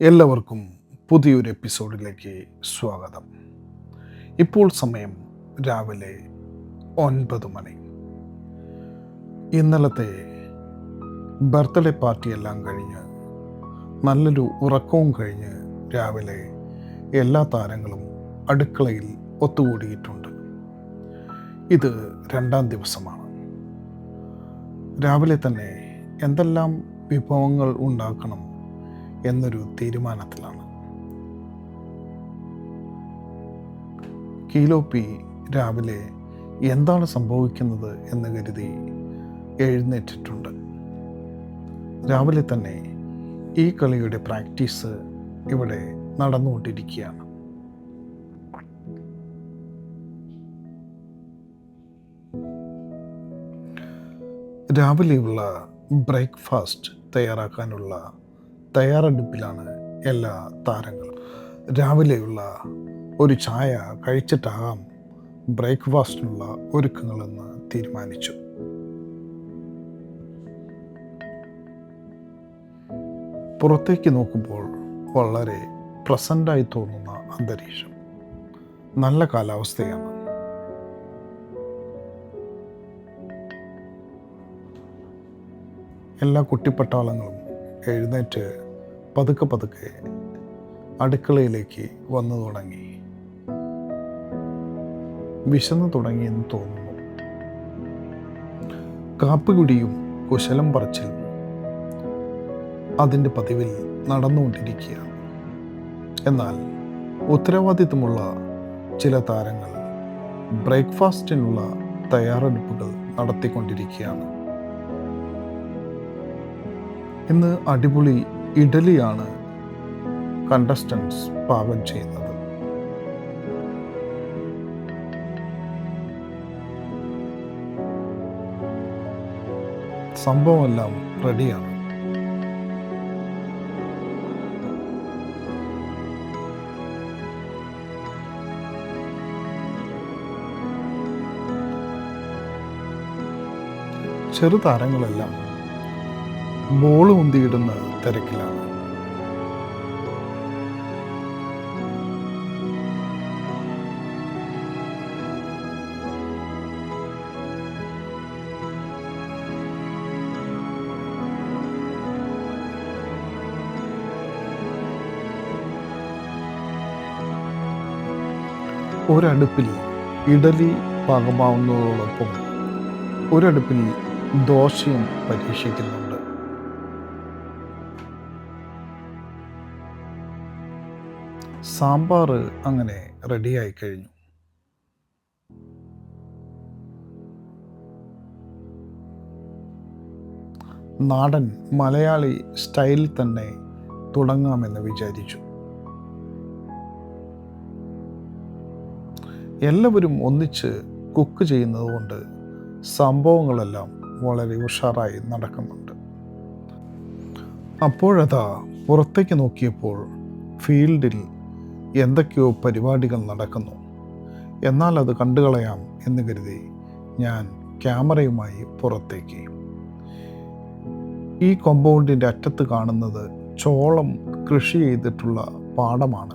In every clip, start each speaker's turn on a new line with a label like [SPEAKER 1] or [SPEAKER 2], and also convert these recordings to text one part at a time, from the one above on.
[SPEAKER 1] എല്ലാവർക്കും പുതിയൊരു എപ്പിസോഡിലേക്ക് സ്വാഗതം. ഇപ്പോൾ സമയം രാവിലെ ഒൻപത് മണി. ഇന്നലത്തെ ബർത്ത്ഡേ പാർട്ടി എല്ലാം കഴിഞ്ഞ് നല്ലൊരു ഉറക്കവും കഴിഞ്ഞ് രാവിലെ എല്ലാ താരങ്ങളും അടുക്കളയിൽ ഒത്തുകൂടിയിട്ടുണ്ട്. ഇത് രണ്ടാം ദിവസമാണ്. രാവിലെ തന്നെ എന്തെല്ലാം വിഭവങ്ങൾ ഉണ്ടാക്കണം എന്നൊരു തീരുമാനത്തിലാണ്. കീലോപ്പി രാവിലെ എന്താണ് സംഭവിക്കുന്നത് എന്ന് കരുതി എഴുന്നേറ്റിട്ടുണ്ട്. രാവിലെ തന്നെ ഈ കളിയുടെ പ്രാക്ടീസ് ഇവിടെ നടന്നുകൊണ്ടിരിക്കുകയാണ്. രാവിലെയുള്ള ബ്രേക്ക്ഫാസ്റ്റ് തയ്യാറാക്കാനുള്ള തയ്യാറെടുപ്പിലാണ് എല്ലാ താരങ്ങളും. രാവിലെയുള്ള ഒരു ചായ കഴിച്ചിട്ടാകാം ബ്രേക്ക്ഫാസ്റ്റിനുള്ള ഒരുക്കങ്ങളെന്ന് തീരുമാനിച്ചു. പുറത്തേക്ക് നോക്കുമ്പോൾ വളരെ പ്രസന്റായി തോന്നുന്ന അന്തരീക്ഷം. നല്ല കാലാവസ്ഥയാണ്. എല്ലാ കുട്ടിപ്പട്ടാളങ്ങളും എഴുന്നേറ്റ് പതുക്കെ പതുക്കെ അടുക്കളയിലേക്ക് വന്നു തുടങ്ങി. വിശന്നു തുടങ്ങിയെന്ന് തോന്നുന്നു. കാപ്പുകുടിയും കുശലം പറച്ചിലും അതിന്റെ പതിവിൽ നടന്നുകൊണ്ടിരിക്കുകയാണ്. എന്നാൽ ഉത്തരവാദിത്വമുള്ള ചില താരങ്ങൾ ബ്രേക്ക്ഫാസ്റ്റിനുള്ള തയ്യാറെടുപ്പുകൾ നടത്തിക്കൊണ്ടിരിക്കുകയാണ്. ഇന്ന് അടിപൊളി ഇഡലിയാണ് കണ്ടസ്റ്റൻസ് പാകം ചെയ്യുന്നത്. സംഭവമെല്ലാം റെഡിയാണ്. ചെറുതാരങ്ങളെല്ലാം ബോൾ ഉന്തിയിടുന്ന തിരക്കിലാണ്. ഒരടുപ്പിൽ ഇഡലി പാകമാവുന്നതോടൊപ്പം ഒരടുപ്പിൽ ദോശയും പരീക്ഷിക്കുന്നുണ്ട് സാമ്പാർ അങ്ങനെ റെഡിയായി കഴിഞ്ഞു. നാടൻ മലയാളി സ്റ്റൈലിൽ തന്നെ തുടങ്ങാമെന്ന് വിചാരിച്ചു. എല്ലാവരും ഒന്നിച്ച് കുക്ക് ചെയ്യുന്നതുകൊണ്ട് സംഭവങ്ങളെല്ലാം വളരെ ഉഷാറായി നടക്കുന്നുണ്ട്. അപ്പോഴതാ പുറത്തേക്ക് നോക്കിയപ്പോൾ ഫീൽഡിൽ എന്തൊക്കെയോ പരിപാടികൾ നടക്കുന്നു. എന്നാൽ അത് കണ്ടുകളയാം എന്ന് കരുതി ഞാൻ ക്യാമറയുമായി പുറത്തേക്ക്. ഈ കോമ്പൗണ്ടിന്റെ അറ്റത്ത് കാണുന്നത് ചോളം കൃഷി ചെയ്തിട്ടുള്ള പാടമാണ്.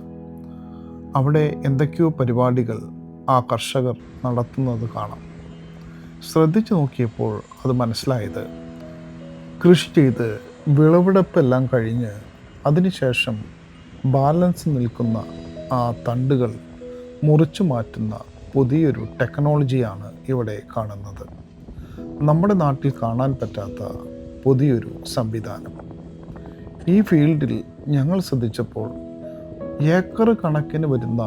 [SPEAKER 1] അവിടെ എന്തൊക്കെയോ പരിപാടികൾ ആ കർഷകർ നടത്തുന്നത് കാണാം. ശ്രദ്ധിച്ചു നോക്കിയപ്പോൾ അത് മനസ്സിലായത് കൃഷി ചെയ്ത് വിളവെടുപ്പെല്ലാം കഴിഞ്ഞ് അതിനുശേഷം ബാലൻസ് നിൽക്കുന്ന ആ തണ്ടുകൾ മുറിച്ചു മാറ്റുന്ന പുതിയൊരു ടെക്നോളജിയാണ് ഇവിടെ കാണുന്നത്. നമ്മുടെ നാട്ടിൽ കാണാൻ പറ്റാത്ത പുതിയൊരു സംവിധാനം. ഈ ഫീൽഡിൽ ഞങ്ങൾ ശ്രദ്ധിച്ചപ്പോൾ ഏക്കർ കണക്കിന് വരുന്ന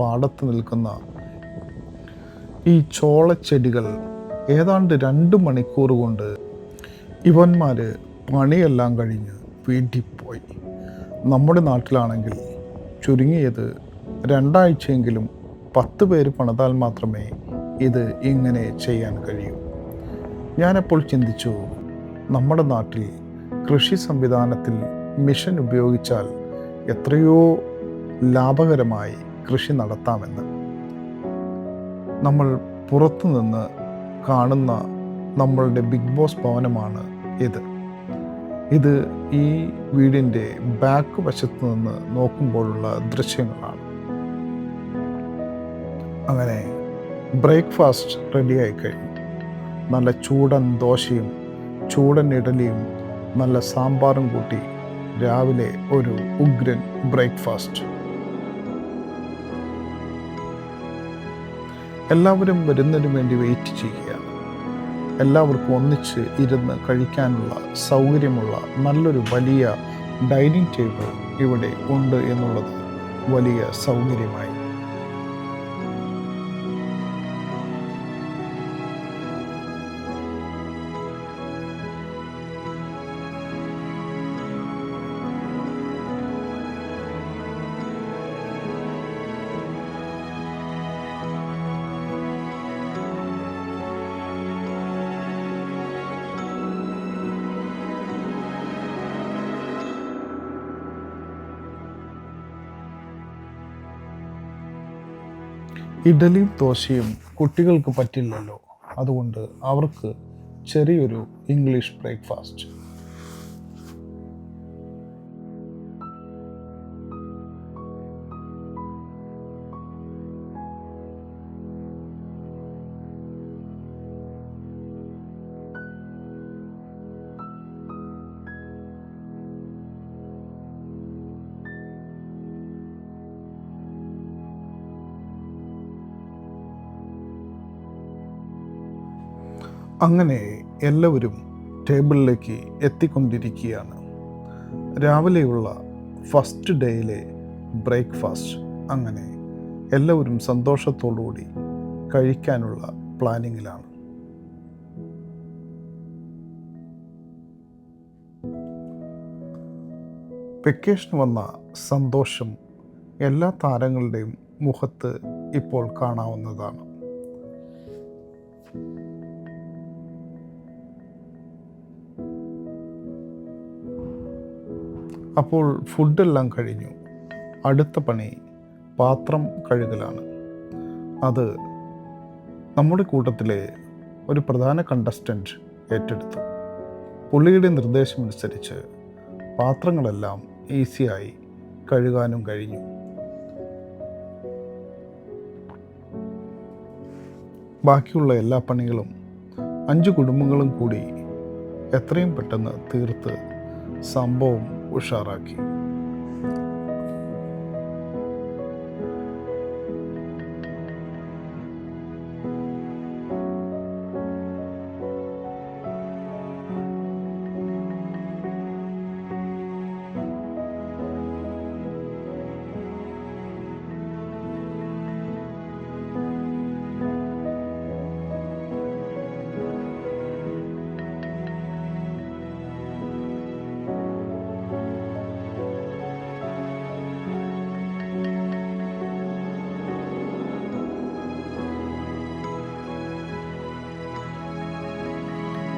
[SPEAKER 1] പാടത്ത് നിൽക്കുന്ന ഈ ചോളച്ചെടികൾ ഏതാണ്ട് രണ്ട് മണിക്കൂർ കൊണ്ട് ഇവന്മാർ പണിയെല്ലാം കഴിഞ്ഞ് വീട്ടിൽ പോയി നമ്മുടെ നാട്ടിലാണെങ്കിൽ ചുരുങ്ങിയത് രണ്ടാഴ്ചയെങ്കിലും പത്ത് പേര് പണിതാൽ മാത്രമേ ഇത് ഇങ്ങനെ ചെയ്യാൻ കഴിയൂ. ഞാനപ്പോൾ ചിന്തിച്ചു നമ്മുടെ നാട്ടിൽ കൃഷി സംവിധാനത്തിൽ മിഷൻ ഉപയോഗിച്ചാൽ എത്രയോ ലാഭകരമായി കൃഷി നടത്താമെന്ന്. നമ്മൾ പുറത്തുനിന്ന് കാണുന്ന നമ്മളുടെ ബിഗ് ബോസ് ഭവനമാണ് ഇത്. ഇത് ഈ വീടിന്റെ ബാക്ക് വശത്ത് നിന്ന് നോക്കുമ്പോഴുള്ള ദൃശ്യങ്ങളാണ്. അങ്ങനെ ബ്രേക്ക്ഫാസ്റ്റ് റെഡിയായി കഴിഞ്ഞു. നല്ല ചൂടൻ ദോശയും ചൂടൻ ഇഡലിയും നല്ല സാമ്പാറും കൂട്ടി രാവിലെ ഒരു ഉഗ്രൻ ബ്രേക്ക്ഫാസ്റ്റ്. എല്ലാവരും വരുന്നതിന് വേണ്ടി വെയിറ്റ് ചെയ്യുകയാണ് എല്ലാവർക്കും ഒന്നിച്ച് ഇരുന്ന് കഴിക്കാനുള്ള സൗകര്യമുള്ള നല്ലൊരു വലിയ ഡൈനിങ് ടേബിൾ ഇവിടെ ഉണ്ട് എന്നുള്ളത് വലിയ സൗകര്യമായി. ഇഡലിയും ദോശയും കുട്ടികൾക്ക് പറ്റില്ലല്ലോ. അതുകൊണ്ട് അവർക്ക് ചെറിയൊരു ഇംഗ്ലീഷ് ബ്രേക്ക്ഫാസ്റ്റ് അങ്ങനെ എല്ലാവരും ടേബിളിലേക്ക് എത്തിക്കൊണ്ടിരിക്കുകയാണ്. രാവിലെയുള്ള ഫസ്റ്റ് ഡേയിലെ ബ്രേക്ക്ഫാസ്റ്റ്. അങ്ങനെ എല്ലാവരും സന്തോഷത്തോടുകൂടി കഴിക്കാനുള്ള പ്ലാനിങ്ങിലാണ്. വെക്കേഷൻ വന്ന സന്തോഷം എല്ലാ താരങ്ങളുടെയും മുഖത്ത് ഇപ്പോൾ കാണാവുന്നതാണ്. അപ്പോൾ ഫുഡെല്ലാം കഴിഞ്ഞു. അടുത്ത പണി പാത്രം കഴുകലാണ്. അത് നമ്മുടെ കൂട്ടത്തിലെ ഒരു പ്രധാന കണ്ടസ്റ്റന്റ് ഏറ്റെടുത്തു. പുള്ളിയുടെ നിർദ്ദേശമനുസരിച്ച് പാത്രങ്ങളെല്ലാം ഈസിയായി കഴുകാനും കഴിഞ്ഞു. ബാക്കിയുള്ള എല്ലാ പണികളും അഞ്ച് കുടുംബങ്ങളും കൂടി എത്രയും പെട്ടെന്ന് തീർത്ത് സംഭവം ഉഷാറാക്കി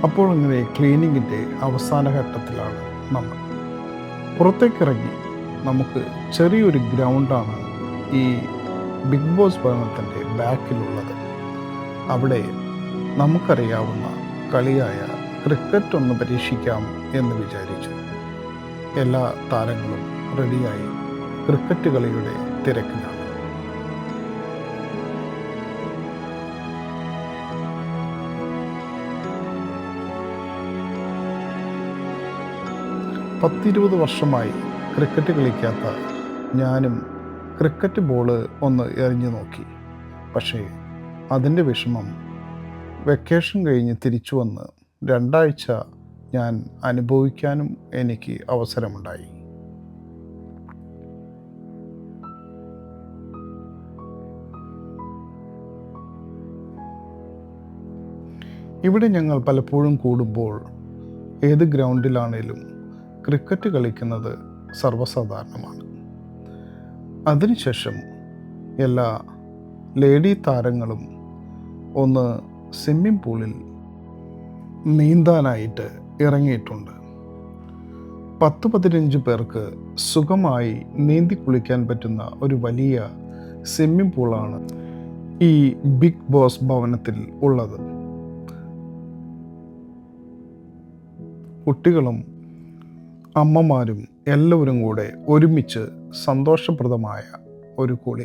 [SPEAKER 1] അപ്പോൾ ഇങ്ങനെ ക്ലീനിങ്ങിന്റെ അവസാന ഘട്ടത്തിലാണ് നമ്മൾ. പുറത്തേക്കിറങ്ങി നമുക്ക് ചെറിയൊരു ഗ്രൗണ്ടാണ് ഈ ബിഗ് ബോസ് ഭവനത്തിന്റെ ബാക്കിലുള്ളത്. അവിടെ നമുക്കറിയാവുന്ന കളിയായ ക്രിക്കറ്റ് ഒന്ന് പരീക്ഷിക്കാം എന്ന് വിചാരിച്ചു. എല്ലാ താരങ്ങളും റെഡിയായി ക്രിക്കറ്റ് കളിയുടെ തിരക്കിലാണ്. പത്തിരുപത് വർഷമായി ക്രിക്കറ്റ് കളിക്കാത്ത ഞാനും ക്രിക്കറ്റ് ബോൾ ഒന്ന് എറിഞ്ഞു നോക്കി. പക്ഷേ അതിന്റെ വിഷമം വെക്കേഷൻ കഴിഞ്ഞ് തിരിച്ചു വന്ന് രണ്ടാഴ്ച ഞാൻ അനുഭവിക്കാനും എനിക്ക് അവസരമുണ്ടായി. ഇവിടെ ഞങ്ങൾ പലപ്പോഴും കൂടുമ്പോൾ ഏത് ഗ്രൗണ്ടിലാണേലും ക്രിക്കറ്റ് കളിക്കുന്നത് സർവസാധാരണമാണ്. അതിനുശേഷം എല്ലാ ലേഡി താരങ്ങളും ഒന്ന് സ്വിമ്മിംഗ് പൂളിൽ നീന്താനായിട്ട് ഇറങ്ങിയിട്ടുണ്ട്. പത്ത് പതിനഞ്ച് പേർക്ക് സുഖമായി നീന്തി കുളിക്കാൻ പറ്റുന്ന ഒരു വലിയ സ്വിമ്മിംഗ് പൂളാണ് ഈ ബിഗ് ബോസ് ഭവനത്തിൽ ഉള്ളത്. കുട്ടികളും അമ്മമാരും എല്ലാവരും കൂടെ ഒരുമിച്ച് സന്തോഷപ്രദമായ ഒരു കുളി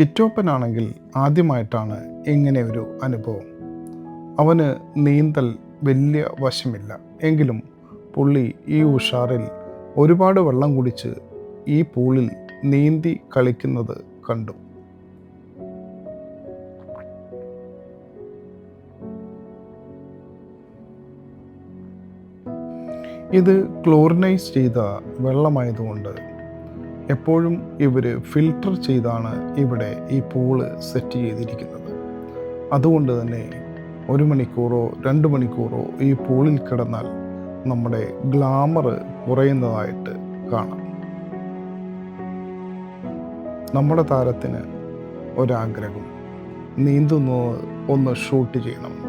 [SPEAKER 1] കിറ്റോപ്പനാണെങ്കിൽ ആദ്യമായിട്ടാണ് ഇങ്ങനെ ഒരു അനുഭവം. അവന് നീന്തൽ വലിയ വശമില്ല. എങ്കിലും പുള്ളി ഈ ഉഷാറിൽ ഒരുപാട് വെള്ളം കുടിച്ച് ഈ പൂളിൽ നീന്തി കളിക്കുന്നത് കണ്ടു. ഇത് ക്ലോറിനൈസ് ചെയ്ത വെള്ളമായതുകൊണ്ട് എപ്പോഴും ഇവർ ഫിൽട്ടർ ചെയ്താണ് ഇവിടെ ഈ പൂൾ സെറ്റ് ചെയ്തിരിക്കുന്നത്. അതുകൊണ്ട് തന്നെ ഒരു മണിക്കൂറോ രണ്ട് മണിക്കൂറോ ഈ പൂളിൽ കിടന്നാൽ നമ്മുടെ ഗ്ലാമർ കുറയുന്നതായിട്ട് കാണാം. നമ്മുടെ താരത്തിന് ഒരാഗ്രഹം. നീന്തുന്നത് ഒന്ന് ഷൂട്ട് ചെയ്യണം.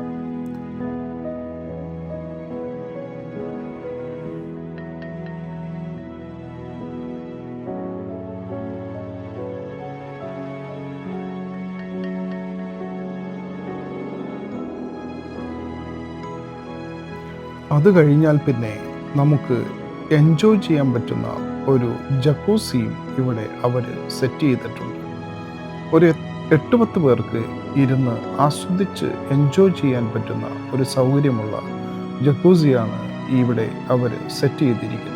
[SPEAKER 1] അത് കഴിഞ്ഞാൽ പിന്നെ നമുക്ക് എൻജോയ് ചെയ്യാൻ പറ്റുന്ന ഒരു ജക്കൂസിയും ഇവിടെ അവർ സെറ്റ് ചെയ്തിട്ടുണ്ട്. ഒരു എട്ട് പത്ത് പേർക്ക് ഇരുന്ന് ആസ്വദിച്ച് എൻജോയ് ചെയ്യാൻ പറ്റുന്ന ഒരു സൗകര്യമുള്ള ജക്കൂസിയാണ് ഇവിടെ അവർ സെറ്റ് ചെയ്തിരിക്കുന്നത്.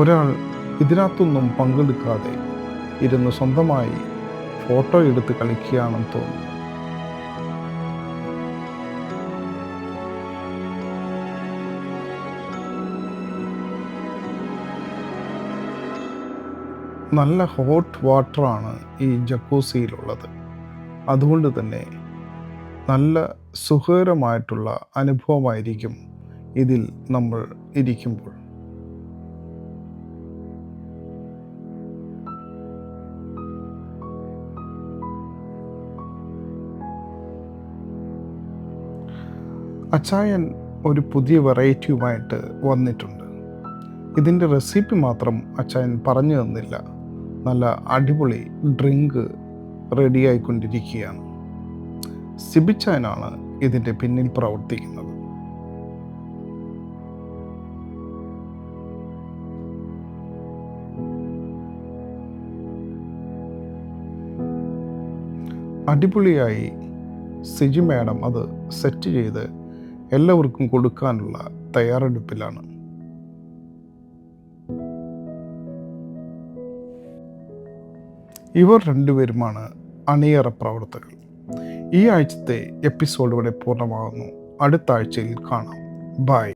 [SPEAKER 1] ഒരാൾ ഇതിനകത്തൊന്നും പങ്കെടുക്കാതെ ഇരുന്ന് സ്വന്തമായി ഫോട്ടോ എടുത്ത് കളിക്കുകയാണെന്ന് തോന്നുന്നു. നല്ല ഹോട്ട് വാട്ടറാണ് ഈ ജക്കൂസിയിലുള്ളത് അതുകൊണ്ട് തന്നെ നല്ല സുഖകരമായിട്ടുള്ള അനുഭവമായിരിക്കും ഇതിൽ നമ്മൾ ഇരിക്കുമ്പോൾ. അച്ചായൻ ഒരു പുതിയ വെറൈറ്റിയുമായിട്ട് വന്നിട്ടുണ്ട്. ഇതിന്റെ റെസിപ്പി മാത്രം അച്ചായൻ പറഞ്ഞു തന്നില്ല. നല്ല അടിപൊളി ഡ്രിങ്ക് റെഡിയായിക്കൊണ്ടിരിക്കുകയാണ് സിബിച്ചാനാണ് ഇതിന്റെ പിന്നിൽ പ്രവർത്തിക്കുന്നത്. അടിപൊളിയായി സിജി മാഡം അത് സെറ്റ് ചെയ്ത് എല്ലാവർക്കും കൊടുക്കാനുള്ള തയ്യാറെടുപ്പിലാണ്. ഇവർ രണ്ടുപേരുമാണ് അണിയറ പ്രവർത്തകർ. ഈ ആഴ്ചത്തെ എപ്പിസോഡ് ഇവിടെ പൂർണമാകുന്നു. അടുത്ത ആഴ്ചയിൽ കാണാം. ബൈ.